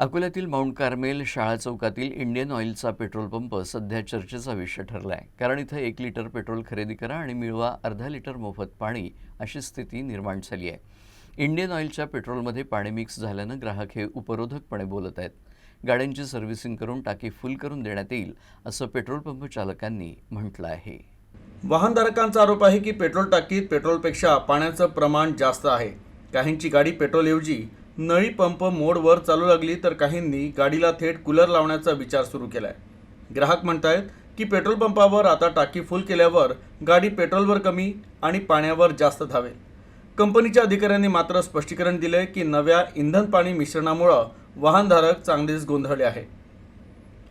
अकोल्यातील Mount Carmel शाळा चौकातील इंडियन ऑइलचा पेट्रोल पंप सध्या चर्चेचा विषय ठरला आहे कारण इथं एक लिटर पेट्रोल खरेदी करा आणि मिळवा अर्धा लिटर मोफत पाणी अशी स्थिती निर्माण झाली आहे. इंडियन ऑइलच्या पेट्रोलमध्ये पाणी मिक्स झाल्यानं ग्राहक हे उपरोधकपणे बोलत आहेत. गाड्यांची सर्व्हिसिंग करून टाकी फुल करून देण्यात येईल असं पेट्रोल पंप चालकांनी म्हटलं आहे. वाहनधारकांचा आरोप आहे की पेट्रोल टाकीत पेट्रोलपेक्षा पाण्याचं प्रमाण जास्त आहे. काहींची गाडी पेट्रोलऐवजी नळी पंप मोडवर चालू लागली तर काहींनी गाडीला थेट कूलर लावण्याचा विचार सुरू केलाय. ग्राहक म्हणतायत की पेट्रोल पंपावर आता टाकी फुल केल्यावर गाडी पेट्रोलवर कमी आणि पाण्यावर जास्त धावेल. कंपनीच्या अधिकाऱ्यांनी मात्र स्पष्टीकरण दिले की नव्या इंधन पाणी मिश्रणामुळं वाहनधारक चांगलेच गोंधळले आहे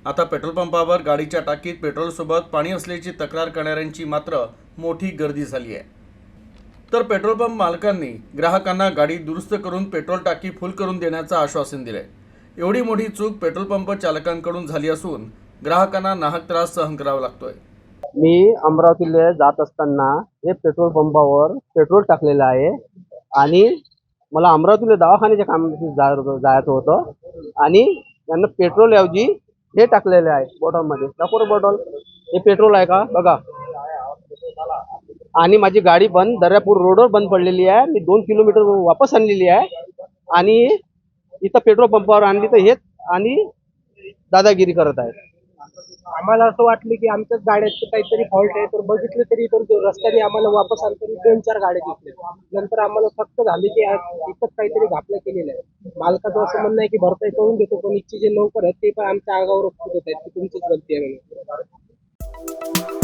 आता पेट्रोल पंपावर गाडीच्या टाकीत पेट्रोलसोबत पाणी असल्याची तक्रार करणाऱ्यांची मात्र मोठी गर्दी झाली आहे. तर पेट्रोल पंप मालकांनी ग्राहकांना गाडी दुरुस्त करून पेट्रोल टाकी फुल करून देण्याचं आश्वासन दिलंय. एवढी मोठी चूक पेट्रोल पंप चालकांकडून झाली असून ग्राहकांना नाहक त्रास सहन करावा लागतोय. मी अमरावतीला जात असताना हे पेट्रोल पंपावर पेट्रोल टाकलेलं आहे आणि मला अमरावतीला दवाखान्याच्या कामासाठी जायचं होतं आणि त्यांना पेट्रोल ऐवजी हे टाकलेले आहे बॉटलमध्ये. डपोर बॉटल. हे पेट्रोल आहे का? बघा. आणि माझी गाडी बंद दर्यापूर रोडवर बंद पडलेली आहे. मी दोन किलोमीटर वापस आणलेली आहे. आणि इथं पेट्रोल पंपावर आणली तर हेच आणि दादागिरी करत आहेत. आम्हाला असं वाटलं की आमच्याच गाड्याचे काहीतरी फॉल्ट आहे तर बघितलं तरी तर रस्त्याने आम्हाला वापस आणताना दोन चार गाड्या दिसल्या नंतर आम्हाला फक्त झाले की इथंच काहीतरी घापला केलेलं आहे. मालकाचं असं म्हणणं आहे की भरपाई करून देतो पण इथचे जे लवकर आहेत ते पण आमच्या आगावर होत आहेत की तुमचीच गलती आहे म्हणून.